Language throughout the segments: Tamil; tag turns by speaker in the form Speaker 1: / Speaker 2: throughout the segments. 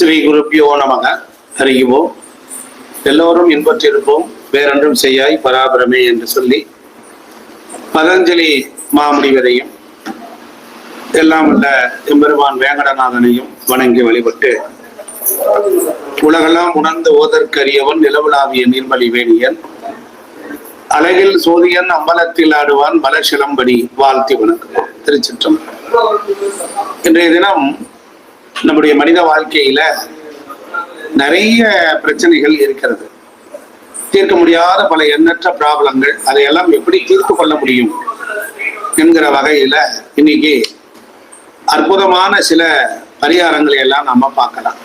Speaker 1: ஸ்ரீ குருப்பியோ நமக. அறிவோம் எல்லோரும் இன்பற்றிருப்போம் வேறொன்றும் செய்யாய் பராபரமே என்று சொல்லி பதஞ்சலி மாமுனிவரையும் எல்லாம் உள்ள எம்பெருமான் வேங்கடநாதனையும் வணங்கி வழிபட்டு உலகெல்லாம் உணர்ந்து ஓதற்கரியவன் நிலவுலாவிய நீர்மலி வேணியன். அழகில் சோதியன் அம்பலத்தில் ஆடுவான் பலசிலம்படி வாழ்த்தி வணக்கம் திருச்சிற்றம் இன்றைய தினம் நம்முடைய மனித வாழ்க்கையில நிறைய பிரச்சனைகள் இருக்கிறது. தீர்க்க முடியாத பல எண்ணற்ற ப்ராப்ளங்கள் அதையெல்லாம் எப்படி தீர்த்து கொள்ள முடியும் என்கிற வகையில இன்னைக்கு அற்புதமான சில பரிகாரங்களை எல்லாம் நம்ம பார்க்கலாம்.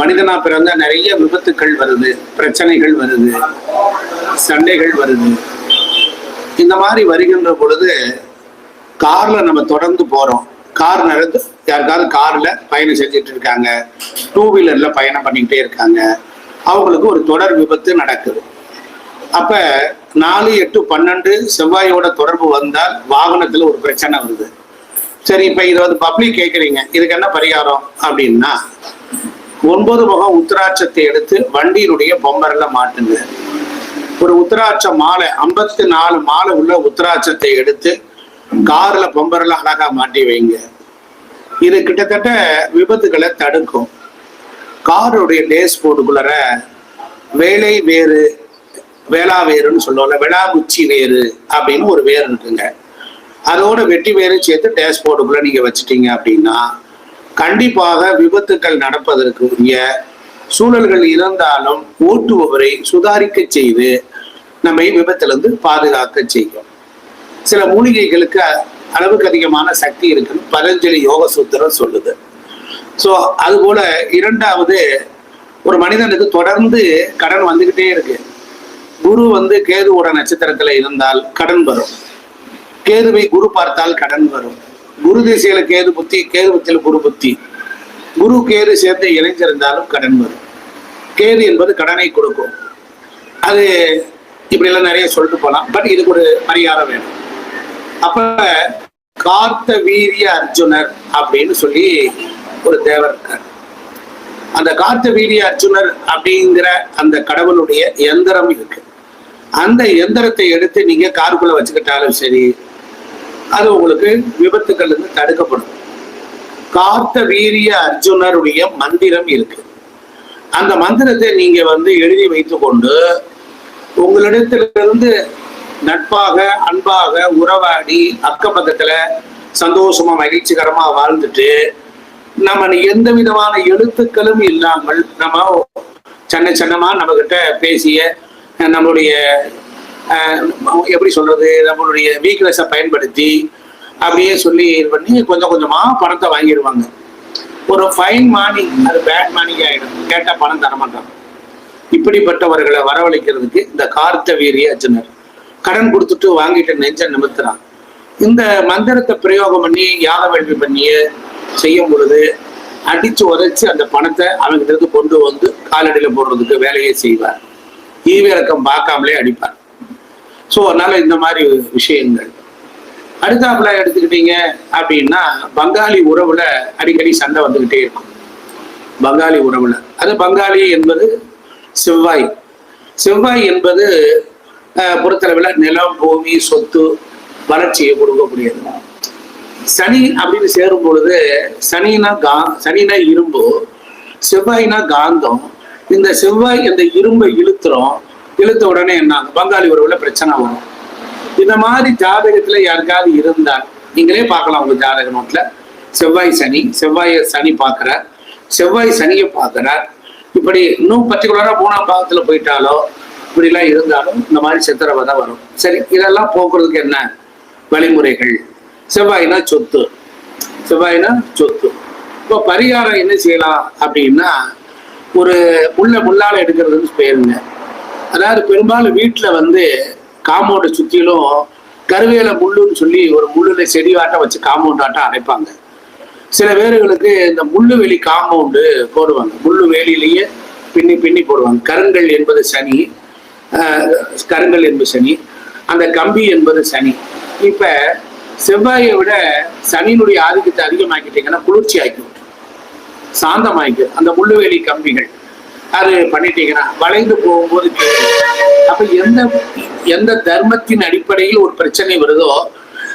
Speaker 1: மனிதனா பிறந்த நிறைய விபத்துக்கள் வருது பிரச்சனைகள் வருது சண்டைகள் வருது. இந்த மாதிரி வருகின்ற பொழுது கார்ல நம்ம தொடர்ந்து போறோம். கார் நடந்து யாருக்காவது காரில் பயணம் செஞ்சுட்டு இருக்காங்க. டூ வீலரில் பயணம் பண்ணிக்கிட்டே இருக்காங்க. அவங்களுக்கு ஒரு தொடர் விபத்து நடக்குது. அப்போ நாலு எட்டு பன்னெண்டு செவ்வாயோட தொடர்பு வந்தால் வாகனத்தில் ஒரு பிரச்சனை வருது. சரி இப்போ இதை வந்து பப்ளிக் கேட்குறீங்க இதுக்கு என்ன பரிகாரம் அப்படின்னா ஒன்பது முகம் உத்தராட்சத்தை எடுத்து வண்டியினுடைய பொம்பரில் மாட்டுங்க. ஒரு உத்தராட்ச மாலை ஐம்பத்தி நாலு மாலை உள்ள உத்தராட்சத்தை எடுத்து கார்ல பொம்பரில் அழகா மாட்டி வைங்க. இது கிட்டத்தட்ட விபத்துகளை தடுக்கும். காருடைய டேஸ் போர்டுக்குள்ளற வேலை வேறு வேளா வேறுன்னு சொல்லுவோம்ல உச்சி வேறு அப்படின்னு ஒரு வேர் இருக்குங்க. அதோட வெட்டி வேறு சேர்த்து டேஷ்போர்டுக்குள்ள நீங்க வச்சுட்டீங்க அப்படின்னா கண்டிப்பாக விபத்துக்கள் நடப்பதற்கு உரிய சூழல்கள் இருந்தாலும் ஓட்டுபவரை சுதாரிக்க செய்து நம்மை விபத்திலிருந்து பாதுகாக்க செய்யும். சில மூலிகைகளுக்கு அளவுக்கு அதிகமான சக்தி இருக்குன்னு பதஞ்சலி யோக சூத்திரம் சொல்லுது. ஸோ அதுபோல இரண்டாவது ஒரு மனிதனுக்கு தொடர்ந்து கடன் வந்துகிட்டே இருக்கு. குரு வந்து கேதுவோட நட்சத்திரத்துல இருந்தால் கடன் வரும். கேதுவை குரு பார்த்தால் கடன் வரும். குரு திசையில கேது புத்தி கேது புத்தியில குரு புத்தி. குரு கேது சேர்ந்து இணைஞ்சிருந்தாலும் கடன் வரும். கேது என்பது கடனை கொடுக்கும். அது இப்படி எல்லாம் நிறைய சொல்லிட்டு போலாம். பட் இதுக்கு ஒரு பரிகாரம் வேணும். அப்ப கார்த்த வீரிய அர்ஜுனர் அப்படின்னு சொல்லி ஒரு தேவர் இருக்கார். அந்த கார்த்த வீரிய அர்ஜுனர் அப்படிங்கிற அந்த கடவுளுடைய எந்திரம் இருக்கு. அந்த எந்திரத்தை எடுத்து நீங்க காருக்குள்ள வச்சுக்கிட்டாலும் சரி அது உங்களுக்கு விபத்துக்கள் இருந்து தடுக்கப்படும். கார்த்த வீரிய அர்ஜுனருடைய மந்திரம் இருக்கு. அந்த மந்திரத்தை நீங்க வந்து எழுதி வைத்துக்கொண்டு உங்களிடத்திலிருந்து நட்பாக அன்பாக உறவாடி அக்கப்பக்கத்துல சந்தோஷமா மகிழ்ச்சிகரமா வாழ்ந்துட்டு நம்ம எந்த விதமான எழுத்துக்களும் இல்லாமல் நம்ம சின்ன சின்னமா நம்ம கிட்ட பேசிய நம்மளுடைய எப்படி சொல்றது நம்மளுடைய வீக்னஸை பயன்படுத்தி அப்படியே சொல்லி இது பண்ணி கொஞ்சம் கொஞ்சமா பணத்தை வாங்கிடுவாங்க. ஒரு ஃபைன் மார்னிங் அது பேட் மானிக்கு ஆயிடும். கேட்டா பணம் தர மாட்டாங்க இப்படிப்பட்டவர்களை வரவழைக்கிறதுக்கு இந்த கார்த்த வீரிய அர்ஜுனர். கடன் கொடுத்துட்டு வாங்கிட்டு நெஞ்ச நிமித்துறான். இந்த மந்திரத்தை பிரயோகம் பண்ணி யாக வேள்வி பண்ணி செய்யும் பொழுது அடிச்சு உதைச்சு அந்த பணத்தை அவங்கிட்ட இருந்து கொண்டு வந்து காலடியில போடுறதுக்கு வேலையை செய்வார். ஈவிறக்கம் பார்க்காமலே அடிப்பார். ஸோ அதனால இந்த மாதிரி விஷயங்கள். அடுத்தாப்புல எடுத்துக்கிட்டீங்க அப்படின்னா பங்காளி உறவுல அடிக்கடி சண்டை வந்துகிட்டே இருக்கும். பங்காளி உறவுல. அது பங்காளி என்பது செவ்வாய். செவ்வாய் என்பது பொறுத்தளவில் நிலம் பூமி சொத்து வளர்ச்சியை கொடுக்கக்கூடியது. சனி அப்படின்னு சேரும் பொழுது சனினா கா சனினா இரும்பு செவ்வாய்னா காந்தம். இந்த செவ்வாய் அந்த இரும்பை இழுத்துறோம் இழுத்த உடனே என்ன பங்காளி உறவுல பிரச்சனை வரும். இந்த மாதிரி ஜாதகத்துல யாருக்காவது இருந்தால் நீங்களே பார்க்கலாம் உங்க ஜாதக நோட்ல. செவ்வாய் சனி செவ்வாய் சனி பார்க்கிறார். செவ்வாய் சனியை பார்க்கிறார். இப்படி இன்னும் பர்டிகுலரா மூணாம் பாகத்துல போயிட்டாலோ இப்படிலாம் இருந்தாலும் இந்த மாதிரி சித்திரவை தான் வரும். சரி இதெல்லாம் போக்குறதுக்கு என்ன வழிமுறைகள்? செவ்வாய்னா சொத்து. செவ்வாய்னா சொத்து. இப்போ பரிகாரம் என்ன செய்யலாம் அப்படின்னா ஒரு முள்ள முள்ளால எடுக்கிறதுன்னு பேருங்க. அதாவது பெரும்பாலும் வீட்டில் வந்து காம்பவுண்டை சுற்றிலும் கருவேல முள்ளுன்னு சொல்லி ஒரு முள்ளுல செடி ஆட்டம் வச்சு காம்பவுண்ட் ஆட்டம் அடைப்பாங்க சில பேர்களுக்கு இந்த முள்ளு வெளி காம்பவுண்டு போடுவாங்க. முள்ளு வேலியிலேயே பின்னி பின்னி போடுவாங்க. கருங்கல் என்பது சனி கருங்கல் என்பது சனி. அந்த கம்பி என்பது சனி. இப்ப செவ்வாயை விட சனியினுடைய ஆதிக்கத்தை அதிகமாக்கிட்டீங்கன்னா குளிர்ச்சி ஆக்கி விட்டுரும் அந்த முள்ளுவேலி கம்பிகள். அது பண்ணிட்டீங்கன்னா வளைந்து போகும்போது அப்ப எந்த எந்த தர்மத்தின் அடிப்படையில் ஒரு பிரச்சனை வருதோ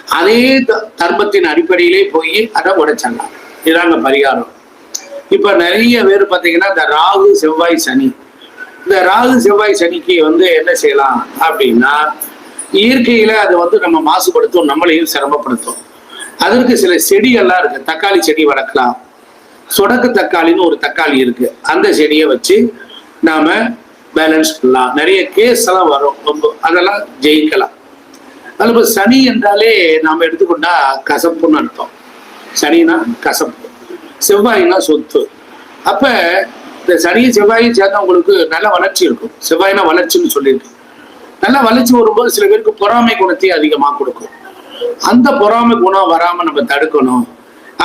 Speaker 1: அதே த- தர்மத்தின் அடிப்படையிலே போய் அதை உடைச்சிடலாம். இதாங்க பரிகாரம். இப்ப நிறைய பேர் பாத்தீங்கன்னா இந்த ராகு செவ்வாய் சனி. இந்த ராகு செவ்வாய் சனிக்கு வந்து என்ன செய்யலாம் அப்படின்னா இயற்கையில அது வந்து நம்ம மாசுபடுத்தும் நம்மளையும் சிரமப்படுத்தும். அதற்கு சில செடிகள்லாம் இருக்கு. தக்காளி செடி வளர்க்கலாம். சொடக்கு தக்காளின்னு ஒரு தக்காளி இருக்கு. அந்த செடியை வச்சு நாம பேலன்ஸ் பண்ணலாம். நிறைய கேஸ் எல்லாம் வரும். ரொம்ப அதெல்லாம் ஜெயிக்கலாம். அதுல இப்ப சனி என்றாலே நாம எடுத்துக்கொண்டா கசப்புன்னு அர்த்தம். சனினா கசப்பு. செவ்வாய்னா சொத்து. அப்ப இந்த சனியும் செவ்வாயும் சேர்ந்தவங்களுக்கு நல்ல வளர்ச்சி இருக்கும். செவ்வாயினா வளர்ச்சின்னு சொல்லியிருக்கேன் நல்ல வளர்ச்சி வரும்போது சில பேருக்கு பொறாமை குணத்தை அதிகமாக கொடுக்கும். அந்த பொறாமை குணம் வராம நம்ம தடுக்கணும்.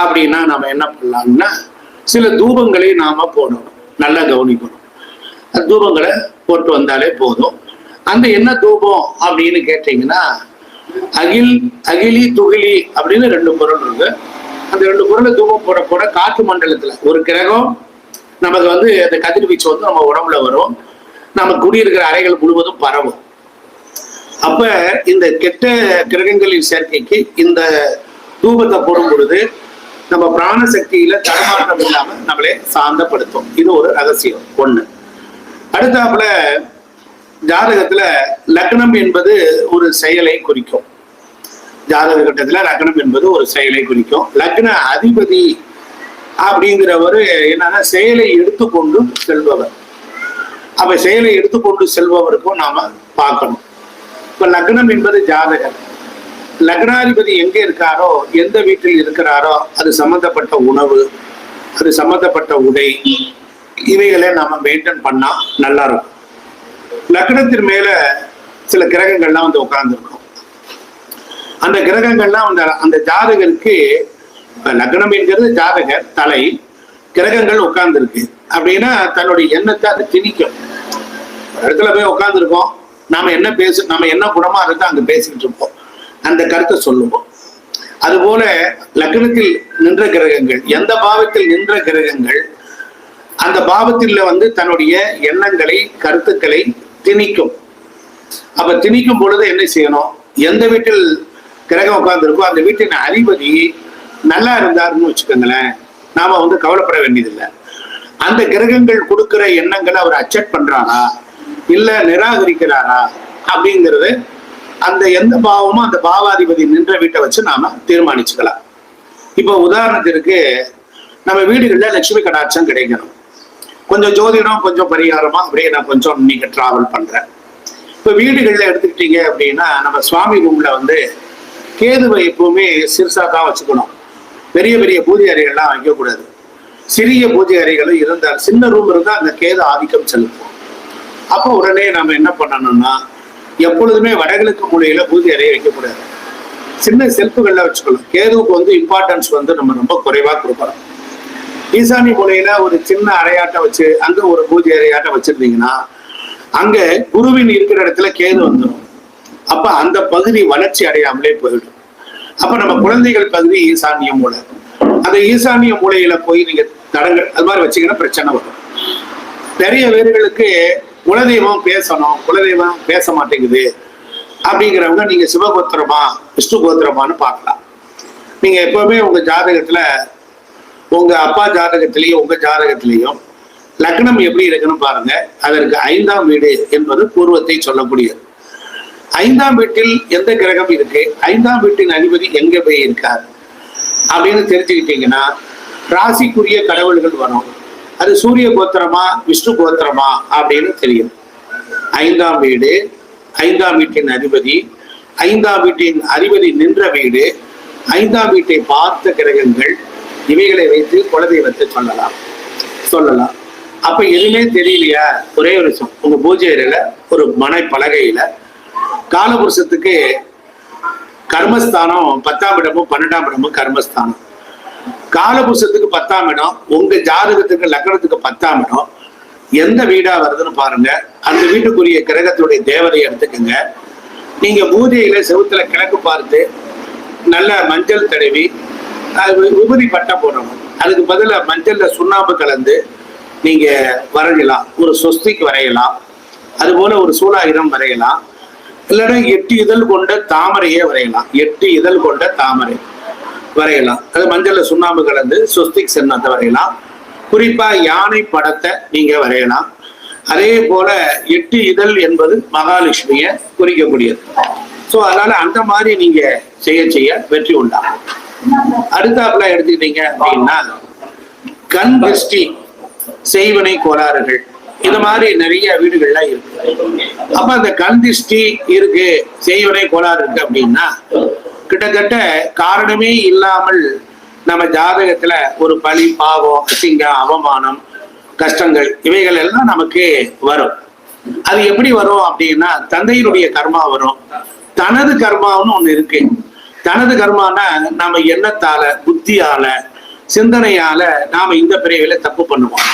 Speaker 1: அப்படின்னா நம்ம என்ன பண்ணலாம்னா சில தூபங்களை நாம போடணும். நல்லா கவனிக்கணும். அந்த தூபங்களை போட்டு வந்தாலே போதும். அந்த என்ன தூபம் அப்படின்னு கேட்டீங்கன்னா அகில் அகிலி துகிலி அப்படின்னு ரெண்டு பொருள் இருக்கு. அந்த ரெண்டு பொருளை தூபம் போட போட காற்று மண்டலத்துல ஒரு கிரகம் நமக்கு வந்து அந்த கதிர்வீச்சு வந்து நம்ம உடம்புல வரும். நம்ம குடியிருக்கிற அறைகள் முழுவதும் பரவும். அப்ப இந்த கெட்ட கிரகங்களின் சேர்க்கைக்கு இந்த தூபத்தை போடும் பொழுது நம்ம பிராண சக்தியில தடுமாற்றம் இல்லாம நம்மளே சாந்தப்படுத்தும். இது ஒரு ரகசியம். ஒண்ணு. அடுத்தாப்புல ஜாதகத்துல லக்னம் என்பது ஒரு செயலை குறிக்கும். ஜாதக கட்டத்துல லக்னம் என்பது ஒரு செயலை குறிக்கும். லக்ன அதிபதி அப்படிங்கிறவர் என்னன்னா செயலை எடுத்துக்கொண்டு செல்பவர். அப்ப செயலை எடுத்துக்கொண்டு செல்பவருக்கும் நாம பார்க்கணும். இப்ப லக்னம் என்பது ஜாதகர் லக்னாதிபதி எங்க இருக்காரோ எந்த வீட்டில் இருக்கிறாரோ அது சம்பந்தப்பட்ட உணவு அது சம்பந்தப்பட்ட உடை இவைகளை நாம மெயின்டைன் பண்ணா நல்லா இருக்கும் லக்னத்தின் மேல சில கிரகங்கள்லாம் வந்து உட்கார்ந்துருக்கும். அந்த கிரகங்கள்லாம் அந்த அந்த ஜாதகருக்கு லக்னம் என்கிறது ஜாதகர் தலை கிரகங்கள் உட்கார்ந்துருக்கு. அப்படின்னா தன்னுடைய எண்ணத்தை அது திணிக்கும். ஒரு இடத்துல போய் உட்காந்துருக்கோம் நாம என்ன பேசு நம்ம என்ன குணமா இருந்தா அங்க பேசிக்கிட்டு இருப்போம். அந்த கருத்தை சொல்லுவோம். அதுபோல லக்னத்தில் நின்ற கிரகங்கள் எந்த பாவத்தில் நின்ற கிரகங்கள் அந்த பாவத்தில் வந்து தன்னுடைய எண்ணங்களை கருத்துக்களை திணிக்கும். அப்ப திணிக்கும் பொழுது என்ன செய்யணும்? எந்த வீட்டில் கிரகம் உட்கார்ந்துருக்கோ அந்த வீட்டின் அதிபதி நல்லா இருந்தாருன்னு வச்சுக்கோங்களேன் நாம வந்து கவலைப்பட வேண்டியதில்லை. அந்த கிரகங்கள் கொடுக்கிற எண்ணங்களை அவர் அக்செப்ட் பண்றாரா? இல்ல நிராகரிக்கிறாரா? அப்படிங்கிறது அந்த எந்த பாவமும் அந்த பாவாதிபதி நின்ற வீட்டை வச்சு நாம தீர்மானிச்சுக்கலாம். இப்போ உதாரணத்திற்கு நம்ம வீடுகளில் லட்சுமி கடாட்சம் கிடைக்கணும். கொஞ்சம் ஜோதிடம் கொஞ்சம் பரிகாரமா அப்படியே நான் கொஞ்சம் இன்னைக்கு டிராவல் பண்றேன். இப்போ வீடுகளில் எடுத்துக்கிட்டீங்க அப்படின்னா நம்ம சுவாமி ரூம்ல வந்து கேதுவை எப்பவுமே சிறுசா தான் வச்சுக்கணும். பெரிய பெரிய பூஜை அறைகள்லாம் வைக்கக்கூடாது சிறிய பூஜை அறைகளும் இருந்தால் சின்ன ரூம் இருந்தால் அந்த கேது ஆதிக்கம் செலுத்தும். அப்போ உடனே நம்ம என்ன பண்ணணும்னா எப்பொழுதுமே வடகிழக்கு மூலையில பூஜை அறையை வைக்கக்கூடாது சின்ன செல்ஃபுகள்ல வச்சுக்கணும். கேதுவுக்கு வந்து இம்பார்ட்டன்ஸ் வந்து நம்ம ரொம்ப குறைவா கொடுக்கணும். ஈசானி மூலையில ஒரு சின்ன அறையாட்டம் வச்சு அங்க ஒரு பூஜை அறையாட்டம் வச்சிருந்தீங்கன்னா அங்க குருவின் இருக்கிற இடத்துல கேது வந்துடும் அப்ப அந்த பகுதி வளர்ச்சி அடையாமலே போயிடும். அப்ப நம்ம குழந்தைகள் பகுதி ஈசானிய மூளை. அந்த ஈசானிய மூலையில போய் நீங்க தடங்கள் அது மாதிரி வச்சீங்கன்னா பிரச்சனை வரும். நிறைய பேர்களுக்கு குலதெய்வம் பேசணும் குலதெய்வம் பேச மாட்டேங்குது. அப்படிங்கிறவங்க நீங்க சிவகோத்திரமா விஷ்ணு கோத்திரமான்னு பார்க்கலாம். நீங்க எப்பவுமே உங்க ஜாதகத்துல உங்க அப்பா ஜாதகத்திலையும் உங்க ஜாதகத்திலையும் லக்னம் எப்படி இருக்குன்னு பாருங்க. அதற்கு ஐந்தாம் வீடு என்பது பூர்வத்தை சொல்லக்கூடியது. ஐந்தாம் வீட்டில் எந்த கிரகம் இருக்கு? ஐந்தாம் வீட்டின் அதிபதி எங்க போய் இருக்கார்? அப்படின்னு தெரிஞ்சுக்கிட்டீங்கன்னா ராசிக்குரிய கடவுள்கள் வரும். அது சூரிய கோத்திரமா விஷ்ணு கோத்திரமா அப்படின்னு தெரியும். ஐந்தாம் வீடு ஐந்தாம் வீட்டின் அதிபதி ஐந்தாம் வீட்டின் அதிபதி நின்ற வீடு ஐந்தாம் வீட்டை பார்த்த கிரகங்கள் இவைகளை வைத்து குலதெய்வத்தை சொல்லலாம். சொல்லலாம். அப்ப எதுவுமே தெரியலையா? ஒரே ஒரு உங்க பூஜை அறையில ஒரு மனை பலகையில காலபுருஷத்துக்கு கர்மஸ்தானம் பத்தாம் இடமும் பன்னெண்டாம் இடமும் கர்மஸ்தானம். காலபுருஷத்துக்கு பத்தாம் இடம் உங்க ஜாதகத்துக்கு லக்னத்துக்கு பத்தாம் இடம். எந்த வீடா வருதுன்னு பாருங்க. அந்த வீட்டுக்குரிய கிரகத்துடைய தேவதையை எடுத்துக்கோங்க. நீங்க பூஜையில செவுத்துல கிழக்கு பார்த்து நல்ல மஞ்சள் தடவி அது விபூதி பட்டம் போடணும். அதுக்கு பதிலாக மஞ்சள்ல சுண்ணாம்பு கலந்து நீங்க வரையலாம். ஒரு சொஸ்திக்கு வரையலாம். அதுபோல ஒரு சூலாயுதம் வரையலாம். இல்லைன்னா எட்டு இதழ் கொண்ட தாமரையே வரையலாம். எட்டு இதழ் கொண்ட தாமரை வரையலாம். அது மஞ்சள்ல சுண்ணாம்பு கலந்து சொஸ்திக் சின்னத்தை வரையலாம். குறிப்பா யானை படத்தை நீங்க வரையலாம். அதே போல எட்டு இதழ் என்பது மகாலட்சுமிய குறிக்கக்கூடியது. ஸோ அதனால அந்த மாதிரி நீங்க செய்ய செய்ய வெற்றி உண்டாகும். அடுத்தாப்புல எடுத்துக்கிட்டீங்க அப்படின்னா கண் திருஷ்டி செய்வனை கோளாறுகள். இந்த மாதிரி நிறைய வீடுகள்ல இருக்கு. அப்ப அந்த கண் திஷ்டி இருக்கு செய்வனை கோளாறு இருக்கு அப்படின்னா கிட்டத்தட்ட காரணமே இல்லாமல் நம்ம ஜாதகத்துல ஒரு பழி பாவம் அசிங்கம் அவமானம் கஷ்டங்கள் இவைகள் எல்லாம் நமக்கு வரும். அது எப்படி வரும் அப்படின்னா தந்தையினுடைய கர்மா வரும். தனது கர்மான்னு ஒண்ணு இருக்கு. தனது கர்மானா நாம எண்ணத்தால புத்தியால சிந்தனையால நாம இந்த பிரிவில தப்பு பண்ணுவோம்.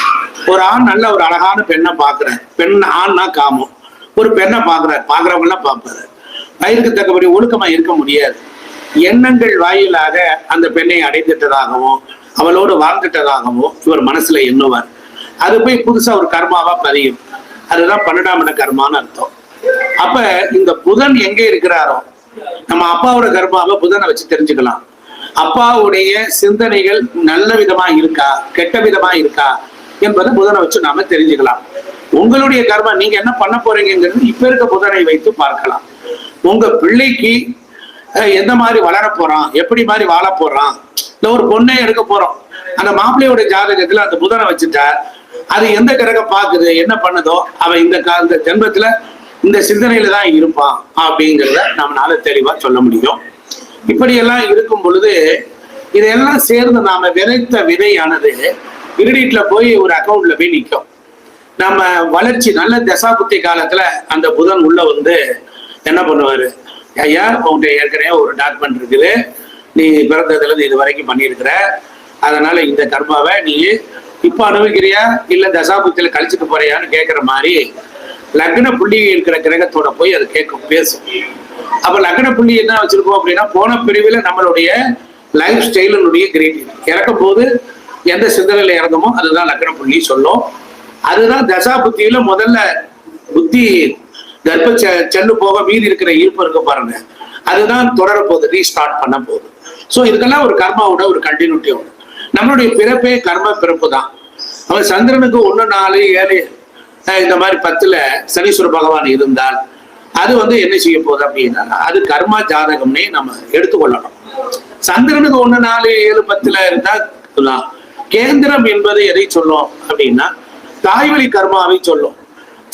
Speaker 1: ஒரு ஆண் நல்ல ஒரு அழகான பெண்ணை பாக்குறேன் பெண் ஆண்னா காமம். ஒரு பெண்ணை பாக்குறாரு பாக்குறவங்க எல்லாம் பார்ப்பாரு. வயிற்கு தக்கபடி ஒழுக்கமா இருக்க முடியாது. எண்ணங்கள் வாயிலாக அந்த பெண்ணை அடைந்துட்டதாகவும் அவளோடு வாழ்ந்துட்டதாகவும் இவர் மனசுல எண்ணுவார். அது போய் புதுசா ஒரு கர்மாவா பதியும். அதுதான் பன்னெண்டாம் இட கர்மான்னு அர்த்தம். அப்ப இந்த புதன் எங்க இருக்கிறாரோ நம்ம அப்பாவோட கர்மாவை புதனை வச்சு தெரிஞ்சுக்கலாம். அப்பாவுடைய சிந்தனைகள் நல்ல விதமா இருக்கா கெட்ட விதமா இருக்கா என்பதை புதனை வச்சு நாம தெரிஞ்சுக்கலாம். உங்களுடைய கர்மா நீங்க என்ன பண்ண போறீங்கிறது இப்ப இருக்க புதனை வைத்து பார்க்கலாம். உங்க பிள்ளைக்கு எந்த மாதிரி வளர போறான் எப்படி மாதிரி வாழ போறான் இல்ல ஒரு பொண்ணே எடுக்க போறோம். அந்த மாப்பிள்ளையோட ஜாதகத்துல அந்த புதனை வச்சுட்டா அது எந்த கிரகம் பாக்குது என்ன பண்ணுதோ அவன் இந்த கா- இந்த ஜென்மத்துல இந்த சிந்தனையில தான் இருப்பான் அப்படிங்கிறத நம்மளால தெளிவா சொல்ல முடியும். இப்படியெல்லாம் இருக்கும் பொழுது இதையெல்லாம் சேர்ந்து நாம விதைத்த விதையானது கிரெடிட்ல போய் ஒரு அக்கௌண்ட்ல போய் நிற்கும் நம்ம வளர்ச்சி நல்ல தசாபுத்தி காலத்துல அந்த புதன் உள்ள வந்து என்ன பண்ணுவாரு? ஐயா உங்கள்கிட்ட ஏற்கனவே ஒரு டாக்குமெண்ட் இருக்குது. நீ பிறந்ததுல இருந்து இது வரைக்கும் பண்ணியிருக்கிற. அதனால இந்த கர்மாவை நீ இப்ப அனுபவிக்கிறியா? இல்ல தசாபுத்தியில் கழிச்சுட்டு போறியான்னு கேட்குற மாதிரி லக்ன புள்ளி இருக்கிற கிரகத்தோட போய் அது கேட்கும் பேசும். அப்போ லக்ன புள்ளி என்ன வச்சிருக்கோம் அப்படின்னா போன பிரிவுல நம்மளுடைய லைஃப் ஸ்டைலினுடைய கிரேட் இறக்கும் போது எந்த சிந்தனையில இறங்குமோ அதுதான் லக்ன புள்ளி சொல்லும். அதுதான் தசா புத்தியில முதல்ல புத்தி கர்ப்ப செல்லு போக மீதி இருக்கிற ஈர்ப்பு இருக்க பாருங்க. அதுதான் தொடர போகுது ரீஸ்டார்ட் பண்ண போகுது. ஸோ இதுக்கெல்லாம் ஒரு கர்மாவோட ஒரு கண்டினியூட்டி உண்டு. நம்மளுடைய பிறப்பே கர்ம பிறப்பு தான். அவன் சந்திரனுக்கு ஒண்ணு நாலு ஏழு இந்த மாதிரி பத்துல சனீஸ்வர பகவான் இருந்தால் அது வந்து என்ன செய்ய போகுது அப்படின்னா அது கர்மா ஜாதகம்னே நம்ம எடுத்துக்கொள்ளணும். சந்திரனுக்கு ஒண்ணு நாலு ஏழு பத்துல இருந்தா சொல்லலாம். கேந்திரம் என்பது எதை சொல்லும் அப்படின்னா தாய்வழி கர்மாவை சொல்லும்.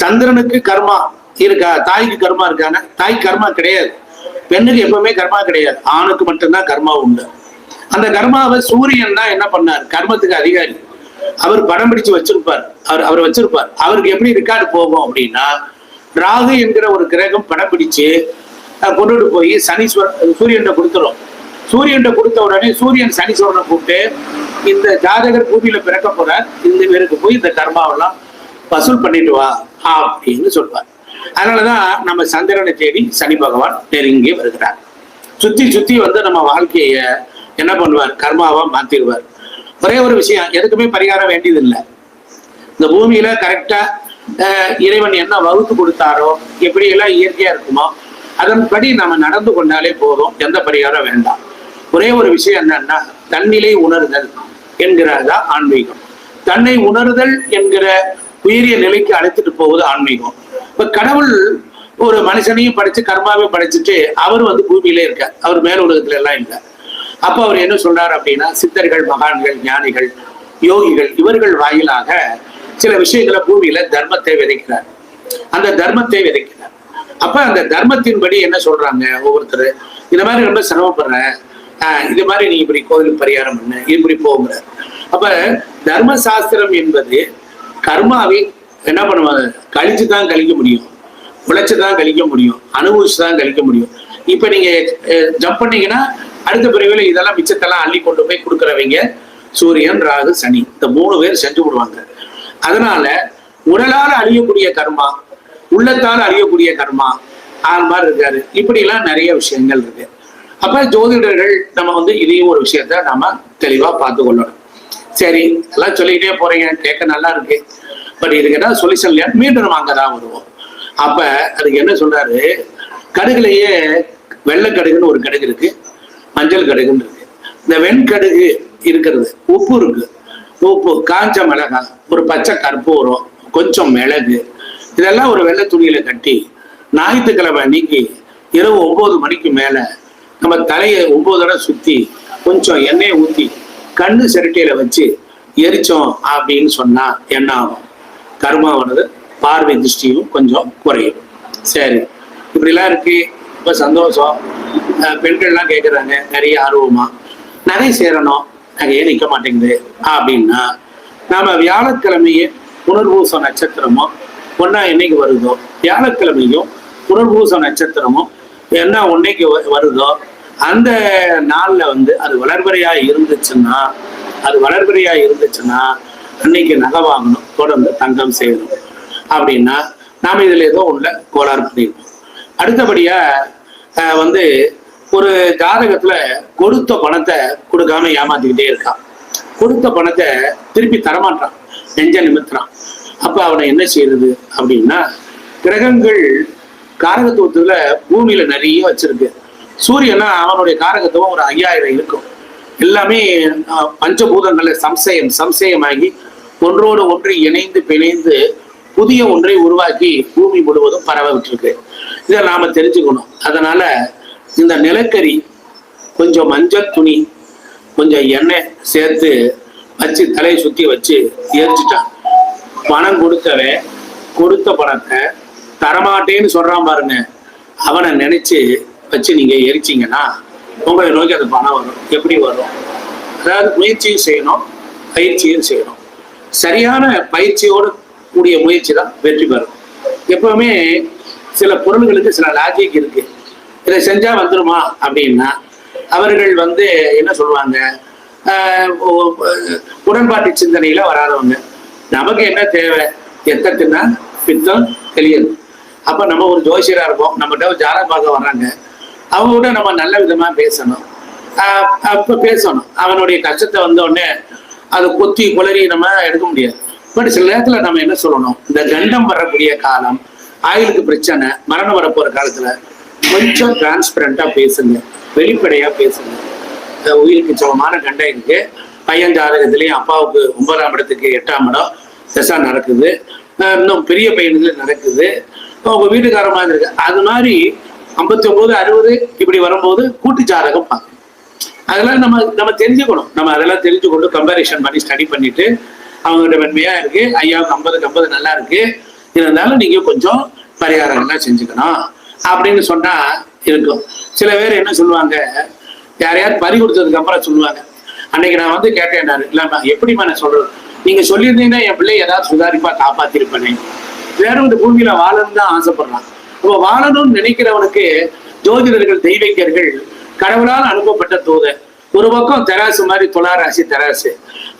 Speaker 1: சந்திரனுக்கு கர்மா இருக்கா? தாய்க்கு கர்மா இருக்காங்க தாய் கர்மா கிடையாது. பெண்ணுக்கு எப்பவுமே கர்மா கிடையாது. ஆணுக்கு மட்டும்தான் கர்மா உண்டு. அந்த கர்மாவை சூரியன் தான் என்ன பண்ணார்? கர்மத்துக்கு அதிகாரி. அவர் படம் பிடிச்சு வச்சிருப்பார். அவர் அவர் வச்சிருப்பார். அவருக்கு எப்படி ரெக்கார்டு போகும் அப்படின்னா ராகு என்கிற ஒரு கிரகம் படம் பிடிச்சு கொண்டுட்டு போய் சனீஸ்வரன் சூரியன் கொடுத்துரும். சூரியன் கொடுத்த உடனே சூரியன் சனீஸ்வரனை கூப்பிட்டு இந்த ஜாதகர் பூமியில பிறக்க போறார் இந்த பேருக்கு போய் இந்த கர்மாவெல்லாம் வசூல் பண்ணிட்டு வா அப்படின்னு சொல்வார். அதனாலதான் நம்ம சந்திரனை தேடி சனி பகவான் நெருங்கி வருகிறார். சுத்தி சுத்தி வந்து நம்ம வாழ்க்கைய என்ன பண்ணுவார்? கர்மாவா மாத்திடுவார். ஒரே ஒரு விஷயம் எதுக்குமே பரிகாரம் வேண்டியது இல்லை இந்த பூமியில கரெக்டா இறைவன் என்ன வகுத்து கொடுத்தாரோ எப்படி எல்லாம் இயற்கையா இருக்குமோ அதன்படி நம்ம நடந்து கொண்டாலே போதும். எந்த பரிகாரம் வேண்டாம். ஒரே ஒரு விஷயம் என்னன்னா தன்னிலை உணர்தல் என்கிறதா ஆன்மீகம். தன்னை உணர்தல் என்கிற உயரிய நிலைக்கு அழைத்துட்டு போவது ஆன்மீகம். இப்ப கடவுள் ஒரு மனுஷனையும் படைச்சு கர்மாவே படைச்சிட்டு அவர் வந்து பூமியிலே இருக்கார். அவர் மேல் உலகத்துல எல்லாம் இல்லை. அப்ப அவர் என்ன சொல்றாரு அப்படின்னா சித்தர்கள் மகான்கள் ஞானிகள் யோகிகள் இவர்கள் வாயிலாக சில விஷயங்களை பூமியில தர்மத்தை விதைக்கிறார். அந்த தர்மத்தை விதைக்கிறார். அப்ப அந்த தர்மத்தின்படி என்ன சொல்றாங்க ஒவ்வொருத்தர்? இந்த மாதிரி ரொம்ப சிரமப்படுறேன். இது மாதிரி நீ இப்படி கோவிலுக்கு பரிகாரம் பண்ண இப்படி போங்கிற. அப்ப தர்ம சாஸ்திரம் என்பது கர்மாவை என்ன பண்ணுவாங்க? கழிச்சு தான் கழிக்க முடியும். உழைச்சு தான் கழிக்க முடியும். அனுபவிச்சு தான் கழிக்க முடியும். இப்ப நீங்க ஜம்ப் பண்ணீங்கன்னா அடுத்த பிரிவில் இதெல்லாம் மிச்சத்தெல்லாம் அள்ளி கொண்டு போய் கொடுக்குறவங்க சூரியன் ராகு சனி இந்த மூணு பேர் செஞ்சு விடுவாங்க அதனால உடலால் அழியக்கூடிய கர்மா உள்ளத்தால் அழியக்கூடிய கர்மா அது மாதிரி இருக்காரு. இப்படி எல்லாம் நிறைய விஷயங்கள் இருக்கு. அப்ப ஜோதிடர்கள் நம்ம வந்து இதையும் ஒரு விஷயத்த நாம தெளிவா பார்த்து கொள்ளணும் சரி எல்லாம் சொல்லிக்கிட்டே போறீங்க கேட்க நல்லா இருக்கு. பட் இதுக்கு என்ன சொல்யூஷன் இல்லையா மீண்டும் நம்ம அங்கதான் வருவோம். அப்ப அதுக்கு என்ன சொல்றாரு? கடுகுலயே வெள்ளை கடுகுன்னு ஒரு கடுகு இருக்கு மஞ்சள் கடுகுன்னு இருக்கு. இந்த வெண்கடுகு இருக்கிறது உப்பு இருக்கு. உப்பு காஞ்ச மிளகாய் ஒரு பச்சை கற்பூரம் கொஞ்சம் மிளகு. இதெல்லாம் ஒரு வெள்ளை துணியில கட்டி ஞாயிற்றுக்கிழமை அன்னைக்கு இரவு ஒன்பது மணிக்கு மேல நம்ம தலையை ஒன்பது தடவை சுத்தி கொஞ்சம் எண்ணெயை ஊத்தி கண்ணு சிரட்டையில வச்சு எரிச்சோம் அப்படின்னு சொன்னா என்ன ஆகும்? கர்மாவானது பார்வை திருஷ்டியும் கொஞ்சம் குறையும். சரி. இப்படிலாம் இருக்கு. ரொம்ப சந்தோஷம். பெண்கள்லாம் கேட்குறாங்க நிறைய ஆர்வமா. நகை சேரணும். நகையே நிற்க மாட்டேங்குது? அப்படின்னா நாம வியாழக்கிழமையே புனர்பூச நட்சத்திரமோ ஒன்றா என்னைக்கு வருதோ? வியாழக்கிழமையும் புனர்பூச நட்சத்திரமும் என்ன ஒன்னைக்கு வ- வருதோ? அந்த நாள்ல வந்து அது வளர்பிறையா இருந்துச்சுன்னா அது வளர்பிறையா இருந்துச்சுன்னா அன்னைக்கு நகை வாங்கணும் தொடர்ந்து தங்கம் செய்யணும். அப்படின்னா நாம இதுல ஏதோ உள்ள கோளாறு பண்ணிருக்கோம் அடுத்தபடியா வந்து ஒரு ஜாதகத்துல கொடுத்த பணத்தை கொடுக்காம ஏமாத்திக்கிட்டே இருக்கான். கொடுத்த பணத்தை திருப்பி தரமாட்டான். நெஞ்ச நிமித்துறான். அப்ப அவனை என்ன செய்யறது? அப்படின்னா கிரகங்கள் காரகத்துவத்துல பூமியில நிறைய வச்சிருக்கு. சூரியனா அவனுடைய காரகத்துவம் ஒரு ஐயாயிரம் இருக்கும். எல்லாமே அஹ், பஞ்சபூதங்கள்ல சம்சயம் சம்சயமாகி ஒன்றோடு ஒன்று இணைந்து பிணைந்து புதிய ஒன்றை உருவாக்கி பூமி முழுவதும் பரவ விட்டுருக்கு. இதை நாம தெரிஞ்சுக்கணும். அதனால இந்த நிலக்கரி கொஞ்சம் மஞ்சள் துணி கொஞ்சம் எண்ணெய் சேர்த்து வச்சு தலையை சுற்றி வச்சு எரிச்சிட்டான் பணம் கொடுத்தவன் கொடுத்த பணத்தை தரமாட்டேன்னு சொல்றான் பாருங்க. அவனை நினைச்சு வச்சு நீங்க எரிச்சீங்கன்னா உங்களை நோக்கி அது பணம் வரும். எப்படி வரும்? அதாவது முயற்சியும் செய்யணும் பயிற்சியும் செய்யணும். சரியான பயிற்சியோடு கூடிய முயற்சி தான் வெற்றி பெறும். எப்பவுமே சில பொருள்களுக்கு சில லாஜிக் இருக்கு. இதை செஞ்சா வந்துருமா? அப்படின்னா அவர்கள் வந்து என்ன சொல்லுவாங்க? உடன்பாட்டு சிந்தனையில வராதவங்க. நமக்கு என்ன தேவை? எத்தத்துனா பித்தம் தெளியது அப்ப நம்ம ஒரு ஜோசியரா இருப்போம். நம்மகிட்ட ஒரு ஜாதகம் பார்க்க வர்றாங்க. அவங்க கூட நம்ம நல்ல விதமா பேசணும். அப்போ பேசணும். அவனுடைய கஷ்டத்தை வந்த உடனே அதை கொத்தி குளறி நம்ம எடுக்க முடியாது. பட் சில நேரத்தில் நம்ம என்ன சொல்லணும்? இந்த கண்டம் வரக்கூடிய காலம் ஆயுளுக்கு பிரச்சனை மரணம் வரப்போற காலத்துல கொஞ்சம் டிரான்ஸ்பரண்டா பேசுங்க. வெளிப்படையா பேசுங்க. இந்த உயிருக்கு சமமான கண்டம் இருக்கு. பையன் ஜாதகத்திலையும் அப்பாவுக்கு ஒன்பதாம் இடத்துக்கு எட்டாம் இடம் தசா நடக்குது. இன்னும் பெரிய பையனுக்கு நடக்குது. உங்க வீட்டுக்கார மாதிரி இருக்கு. அது மாதிரி ஐம்பத்தி ஒன்பது அறுபது இப்படி வரும்போது கூட்டு ஜாதகம் பார்க்கணும் அதெல்லாம் நம்ம நம்ம தெரிஞ்சுக்கணும். நம்ம அதெல்லாம் தெரிஞ்சுக்கொண்டு கம்பேரிஷன் பண்ணி ஸ்டடி பண்ணிட்டு அவங்ககிட்ட மென்மையா இருக்கு. ஐயாவுக்கு ஐம்பதுக்கு ஐம்பது நல்லா இருக்கு. இருந்தாலும் நீங்க கொஞ்சம் பரிகாரங்கள்லாம் செஞ்சுக்கணும் அப்படின்னு சொன்னா இருக்கும். சில பேர் என்ன சொல்லுவாங்க யாரையாவது பறி கொடுத்ததுக்கு அப்புறம் சொல்லுவாங்க அன்னைக்கு நான் வந்து கேட்டேன் நான் இல்லம்மா எப்படிம்மா நான் சொல்றது? நீங்க சொல்லியிருந்தீங்கன்னா என் பிள்ளை ஏதாவது சுதாரிப்பா காப்பாத்திருப்பேன். வேற இந்த பூமியில வாழணும்னு தான் ஆசைப்படுறான். இப்போ வாழணும்னு நினைக்கிறவனுக்கு ஜோதிடர்கள் தெய்வீகர்கள் கடவுளால் அனுப்பப்பட்ட தூதர். ஒரு பக்கம் தெராசு மாதிரி துளாராசி தெராசு.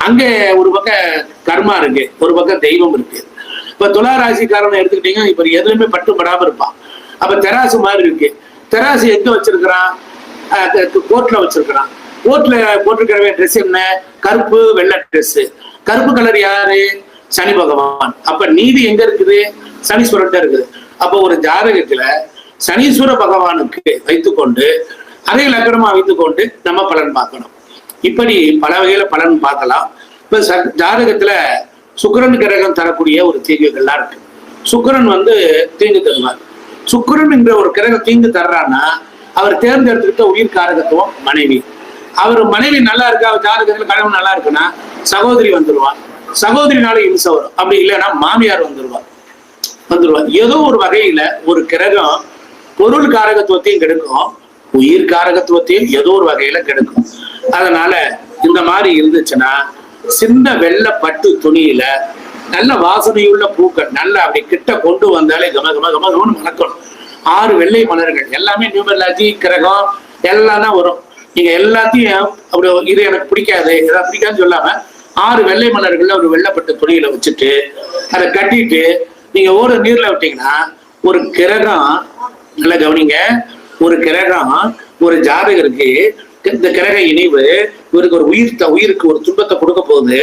Speaker 1: அங்க ஒரு பக்கம் கர்மா இருக்கு ஒரு பக்கம் தெய்வம் இருக்கு. இப்ப துளாராசிக்காரனை எடுத்துக்கிட்டீங்க இப்ப எதுவுமே பட்டுப்படாம இருப்பான். அப்ப தெராசு மாதிரி இருக்கு. தெராசு எங்க வச்சிருக்கிறான்? கோர்ட்ல வச்சிருக்கிறான். கோர்ட்ல போட்டிருக்கிற ட்ரெஸ் என்ன? கருப்பு வெள்ளை ட்ரெஸ் கருப்பு கலர் யாரு? சனி பகவான். அப்ப நீதி எங்க இருக்குது? சனீஸ்வரன் இருக்குது. அப்போ ஒரு ஜாதகத்துல சனீஸ்வர பகவானுக்கு வைத்துக்கொண்டு அதை லக்னமா வைத்துக்கொண்டு நம்ம பலன் பார்க்கணும். இப்படி பல வகையில பலன் பார்க்கலாம். இப்ப ச- ஜாதகத்துல சுக்கிரன் கிரகம் தரக்கூடிய ஒரு தீங்குகள்லாம் இருக்கு. சுக்கிரன் வந்து தீங்கு தருவார். சுக்கிரன் என்ற ஒரு கிரகம் தீங்கு தர்றான்னா அவர் தேர்ந்தெடுத்துக்கிட்ட உயிர் காரகத்துவம் மனைவி. அவர் மனைவி நல்லா இருக்கா? அவர் ஜாதகத்துல கணவன் நல்லா இருக்குன்னா சகோதரி வந்துருவான். சகோதரினால இம்சை வரும். அப்படி இல்லைன்னா மாமியார் வந்துருவார். வந்துருவா ஏதோ ஒரு வகையில ஒரு கிரகம் பொருள் காரகத்துவத்தையும் கெடுக்கும் உயிர் காரகத்துவத்தையும் ஏதோ ஒரு வகையில கெடுக்கும். அதனால இந்த மாதிரி இருந்துச்சுன்னா சின்ன வெள்ள பட்டு துணியில நல்ல வாசனையுள்ள பூக்கள் நல்ல அப்படி கிட்ட கொண்டு வந்தாலே கம கம கம மணக்கணும். ஆறு வெள்ளை மலர்கள் எல்லாமே நியூமர்லாஜி கிரகம் எல்லாம் தான் வரும். நீங்க எல்லாத்தையும் அப்படி இது எனக்கு பிடிக்காது இதை பிடிக்காதுன்னு சொல்லாம ஆறு வெள்ளை மலர்கள்ல ஒரு வெள்ளப்பட்ட துணியில வச்சுட்டு அதை கட்டிட்டு நீங்க ஓட நீர்ல விட்டீங்கன்னா ஒரு கிரகம் நல்லா கவனிங்க ஒரு கிரகம் ஒரு ஜாதகருக்கு இந்த கிரக இணைவு இவருக்கு ஒரு உயிர் உயிருக்கு ஒரு துன்பத்தை கொடுக்க போகுது.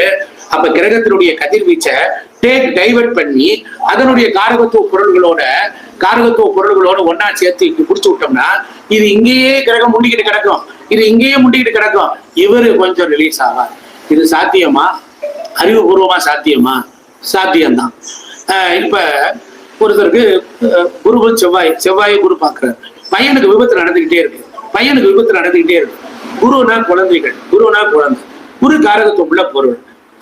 Speaker 1: அப்ப கிரகத்தினுடைய கதிர்வீச்சை டேக் டைவர்ட் பண்ணி அதனுடைய காரகத்துவ பொருள்களோட காரகத்துவ பொருள்களோட ஒன்னா சேர்த்து இங்க குடிச்சு விட்டோம்னா இது இங்கேயே கிரகம் முண்டிக்கிட்டு கிடக்கும். இது இங்கேயே முண்டிக்கிட்டு கிடக்கும். இவரு கொஞ்சம் ரிலீஸ் ஆகா இது சாத்தியமா? அறிவுபூர்வமா சாத்தியமா? சாத்தியம்தான். இப்ப ஒருத்தருக்கு குருவும் செவ்வாய் செவ்வாய் குரு பாக்குறாரு பையனுக்கு விபத்து நடந்துகிட்டே இருக்கு. பையனுக்கு விபத்து நடந்துகிட்டே இருக்கு. குருனா குழந்தைகள் குருனா குழந்தை. குரு காரகத்துக்குள்ள உள்ள பொருள்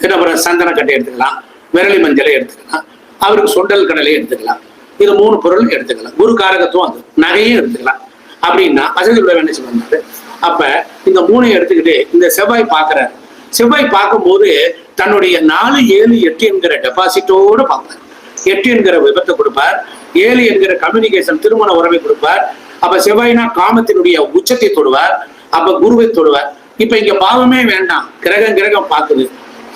Speaker 1: என்ன பண்ணுற சந்தன கட்டை எடுத்துக்கலாம் விரலி மஞ்சளை எடுத்துக்கலாம் அவருக்கு சுண்டல் கடலை எடுத்துக்கலாம். இது மூணு பொருள் எடுத்துக்கலாம். குரு காரகத்துவம் அது நகையும் எடுத்துக்கலாம். அப்படின்னா வசதி உள்ள என்ன சொல்லுவாரு அப்ப இந்த மூணையும் எடுத்துக்கிட்டு இந்த செவ்வாய் பாக்குறாரு செவ்வாய் பார்க்கும்போது தன்னுடைய நாலு ஏழு எட்டு என்கிற டெபாசிட்டோடு பார்ப்பார். எட்டு என்கிற விபத்தை கொடுப்பார். ஏழு என்கிற கம்யூனிகேஷன் திருமண உறவை கொடுப்பார். அப்ப செவ்வாய்னா காமத்தினுடைய உச்சத்தை தொடுவார். அப்ப குருவை தொடுவார். இப்ப இங்க பாவமே வேண்டாம். கிரகம் கிரகம் பார்க்குது.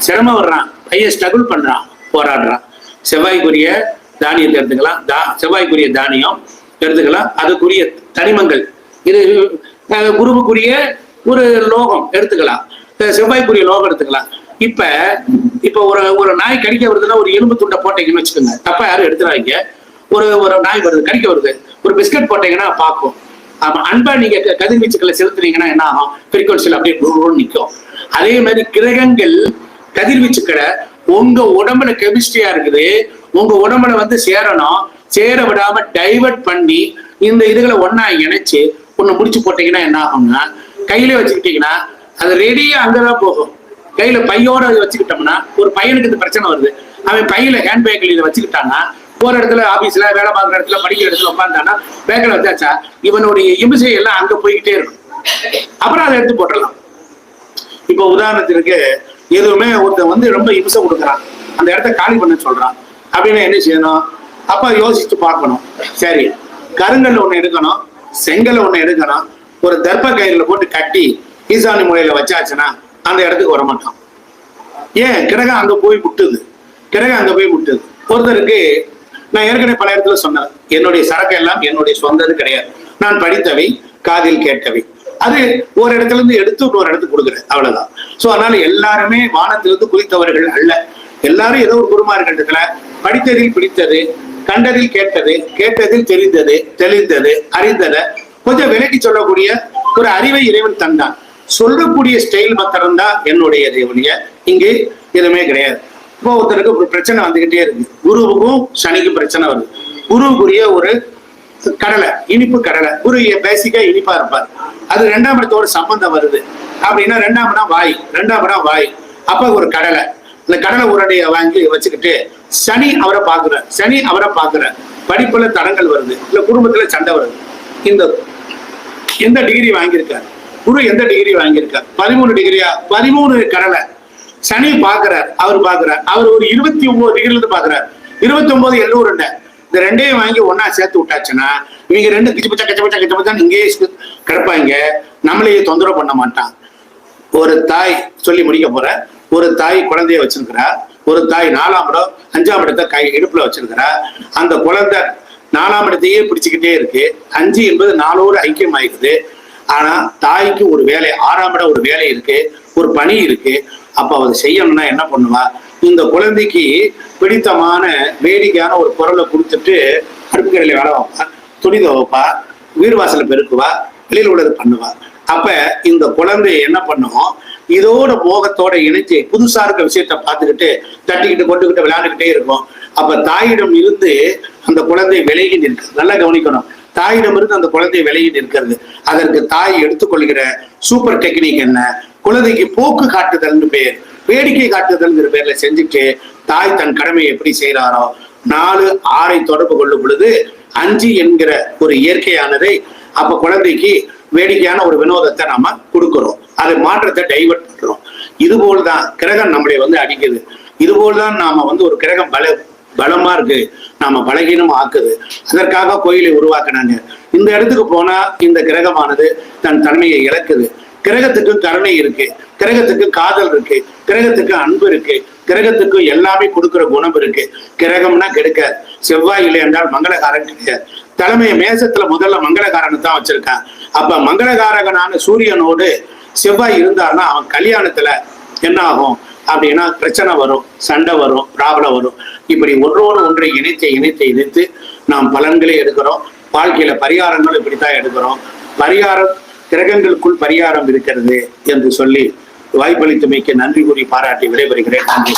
Speaker 1: சிரமம் வர்றான். பையன் ஸ்ட்ரகிள் பண்றான். போராடுறான். செவ்வாய்க்குரிய தானியத்தை எடுத்துக்கலாம் தா செவ்வாய்க்குரிய தானியம் எடுத்துக்கலாம் அதுக்குரிய தனிமங்கள். இது குருவுக்குரிய ஒரு லோகம் எடுத்துக்கலாம். செவ்வாய்க்குரிய லோகம் எடுத்துக்கலாம். இப்ப இப்ப ஒரு ஒரு நாய் கடிக்க வருதுன்னா ஒரு எலும்பு துண்டை போட்டீங்கன்னு வச்சுக்கோங்க. தப்பா யாரும் எடுத்துறாங்க ஒரு ஒரு நாய் வருது கடிக்க வருது. ஒரு பிஸ்கட் போட்டீங்கன்னா பார்க்கும். ஆமா அன்பா நீங்க கதிர்வீச்சுக்களை செலுத்துனீங்கன்னா என்ன ஆகும்? ஃப்ரீக்வன்சியில் அப்படியே குருன்னு நிற்கும் அதே மாதிரி கிரகங்கள் கதிர்வீச்சுக்களை உங்க உடம்புல கெமிஸ்ட்ரியா இருக்குது. உங்க உடம்புல வந்து சேரணும். சேர விடாம டைவர்ட் பண்ணி இந்த இதுகளை ஒன்னா இணைச்சு ஒன்னு முடிச்சு போட்டீங்கன்னா என்ன ஆகும்னா கையில வச்சுக்கிட்டீங்கன்னா அது ரெடியா அங்கதான் போகும். கையில பையோட வச்சுக்கிட்டோம்னா ஒரு பையனுக்கு இந்த பிரச்சனை வருது. அவன் பையில ஹேண்ட் பேக்கில் இதை வச்சுக்கிட்டான்னா போற இடத்துல ஆபீஸ்ல வேலை பார்க்குற இடத்துல படிக்கிற இடத்துல உட்காந்தானா பேக்கில் வச்சாச்சா இவனுடைய இமிசை எல்லாம் அங்க போய்கிட்டே இருக்கும். அப்புறம் அதை எடுத்து போட்டலாம் இப்போ உதாரணத்திற்கு எதுவுமே ஒருத்தன் வந்து ரொம்ப இமிசை கொடுக்குறான். அந்த இடத்த காலி பண்ண சொல்றான். அப்படின்னு என்ன செய்யணும்? அப்ப யோசிச்சு பார்க்கணும். சரி கருங்கல் ஒண்ணு எடுக்கணும் செங்கல் ஒண்ணு எடுக்கணும் ஒரு தர்ப்ப கயிறுல போட்டு கட்டி ஈசானி மூலையில வச்சாச்சுன்னா அந்த இடத்துக்கு வர மாட்டான். ஏன்? கிரகம் அங்க போய் முட்டுது. கிரகம் அங்க போய் முட்டுது. ஒருத்தருக்கு நான் ஏற்கனவே பல இடத்துல சொன்னேன். என்னுடைய சரக்கு எல்லாம் என்னுடைய சொந்தது கிடையாது. நான் படித்தவை காதில் கேட்டவை. அது ஒரு இடத்துல இருந்து எடுத்து இன்னொரு இடத்துக்கு கொடுக்குறேன். அவ்வளவுதான். சோ அதனால எல்லாருமே வானத்திலிருந்து குறித்தவர்கள் அல்ல. எல்லாரும் ஏதோ ஒரு குருமார்களிடத்துல படித்ததில் பிடித்தது கண்டதில் கேட்டது கேட்டதில் தெரிந்தது தெளிந்தது அறிந்ததை. கொஞ்சம் விலக்கி சொல்லக்கூடிய ஒரு அறிவை இறைவன் தந்தான். சொல்லக்கூடிய ஸ்டைல் மாத்திரம்தான் என்னுடைய தேவனிய இங்கு எதுவுமே கிடையாது. இப்போ ஒருத்தருக்கு ஒரு பிரச்சனை வந்துகிட்டே இருக்கு. குருவுக்கும் சனிக்கும் பிரச்சனை வருது. குருவுக்குரிய ஒரு கடலை இனிப்பு கடலை. குரு பேசிக்கா இனிப்பா இருப்பார். அது ரெண்டாம் இடத்தோட சம்பந்தம் வருது. அப்படின்னா ரெண்டாம் இடம் வாய் ரெண்டாம் இடம் வாய். அப்ப ஒரு கடலை. இந்த கடலை உருண்டையை வாங்கி வச்சுக்கிட்டு சனி அவரை பாக்குறார் சனி அவரை பாக்குறார் படிப்புல தடங்கள் வருது. இல்ல குடும்பத்துல சண்டை வருது. இந்த எந்த டிகிரி வாங்கியிருக்காரு. குரு எந்த டிகிரி வாங்கியிருக்கார்? பதிமூணு டிகிரியா பதிமூணு கடலை. சனி பாக்குறார் அவர் பாக்குறார் அவர் ஒரு இருபத்தி ஒன்பது டிகிரில இருந்து பாக்குறார் இருபத்தி ஒன்பது எண்ணூறு இந்த ரெண்டையும் வாங்கி ஒன்னா சேர்த்து விட்டாச்சுன்னா இவங்க ரெண்டு கிச்சு பச்சா கச்ச பச்சா கச்ச பச்சா இங்கேயே கிடப்பாங்க. நம்மளையே தொந்தரவு பண்ண மாட்டான். ஒரு தாய் சொல்லி முடிக்க போற ஒரு தாய் குழந்தைய வச்சிருக்கிறா ஒரு தாய் நாலாம் இடம் அஞ்சாம் இடத்தை கை இடுப்புல வச்சிருக்கிறா. அந்த குழந்தை நாலாம் இடத்தையே பிடிச்சுக்கிட்டே இருக்கு. அஞ்சு என்பது நாலோடு ஐக்கியம் ஆயிருக்குது ஆனா தாய்க்கு ஒரு வேலை ஆறாம் இடம் ஒரு வேலை இருக்கு ஒரு பணி இருக்கு அப்ப அவர் செய்யணும்னா என்ன பண்ணுவா? இந்த குழந்தைக்கு பிடித்தமான வேடிக்கையான ஒரு பொருளை கொடுத்துட்டு அடுப்புக்கடையில வேலை வைப்பா துணி துவைப்பா வீடு வாசல பெருக்குவா வெளியில் உள்ளது பண்ணுவா. அப்ப இந்த குழந்தை என்ன பண்ணுவோம் இதோட மோகத்தோட இணைச்சு புதுசா இருக்க விஷயத்த பார்த்துக்கிட்டு தட்டிக்கிட்டு கொண்டுகிட்டு விளையாண்டுக்கிட்டே இருக்கும். அப்ப தாயிடம் இருந்து அந்த குழந்தை விலகி நிற்கிறது நல்லா கவனிக்கணும். தாயிடமிருந்து அந்த குழந்தை விலகி நிற்கிறது. அதற்கு தாய் எடுத்துக்கொள்கிற சூப்பர் டெக்னிக் என்ன? குழந்தைக்கு போக்கு காட்டுதல்னு பேர். வேடிக்கை காட்டுதல்ங்கிற பேர்ல செஞ்சுட்டு தாய் தன் கடமையை எப்படி செய்யறாரோ நாலு ஆறை தொடர்பு கொள்ளும் பொழுது அஞ்சு என்கிற ஒரு இயற்கையானதை அப்ப குழந்தைக்கு வேடிக்கையான ஒரு வினோதத்தை நாம கொடுக்கிறோம். அது மாற்றத்தை டைவர்ட் பண்றோம். இது போலதான் கிரகம் நம்மளை வந்து அடிக்குது. இது போலதான் நாம வந்து ஒரு கிரகம் பல பலமா இருக்கு. நாம பலகீனம் ஆக்குது. அதற்காக கோயிலை உருவாக்குனாங்க. இந்த இடத்துக்கு போனா இந்த கிரகமானது தன் தன்மையை இழக்குது. கிரகத்துக்கு கருணை இருக்கு. கிரகத்துக்கு காதல் இருக்கு. கிரகத்துக்கு அன்பு இருக்கு. கிரகத்துக்கு எல்லாமே கொடுக்கிற குணம் இருக்கு. கிரகம்னா கெடுக்காது. செவ்வாய் இல்லை என்றால் மங்களகாரன் கிடையாது. தலைமையை மேசத்துல முதல்ல மங்களகாரனை தான் வச்சிருக்கான். அப்ப மங்களகாரகனான சூரியனோடு செவ்வாய் இருந்தார்னா அவன் கல்யாணத்துல என்ன ஆகும்? அப்படின்னா பிரச்சனை வரும் சண்டை வரும் ப்ராப்ளம் வரும். இப்படி ஒன்றோடு ஒன்றை இணைத்து இணைத்து இணைத்து நாம் பலன்களை எடுக்கிறோம். வாழ்க்கையில பரிகாரங்கள் இப்படித்தான் எடுக்கிறோம். பரிகாரம் கிரகங்களுக்குள் பரிகாரம் இருக்கிறது என்று சொல்லி வாய்ப்பளித்தமைக்கு நன்றி கூறி பாராட்டி விடைபெறுகிறேன். நன்றி.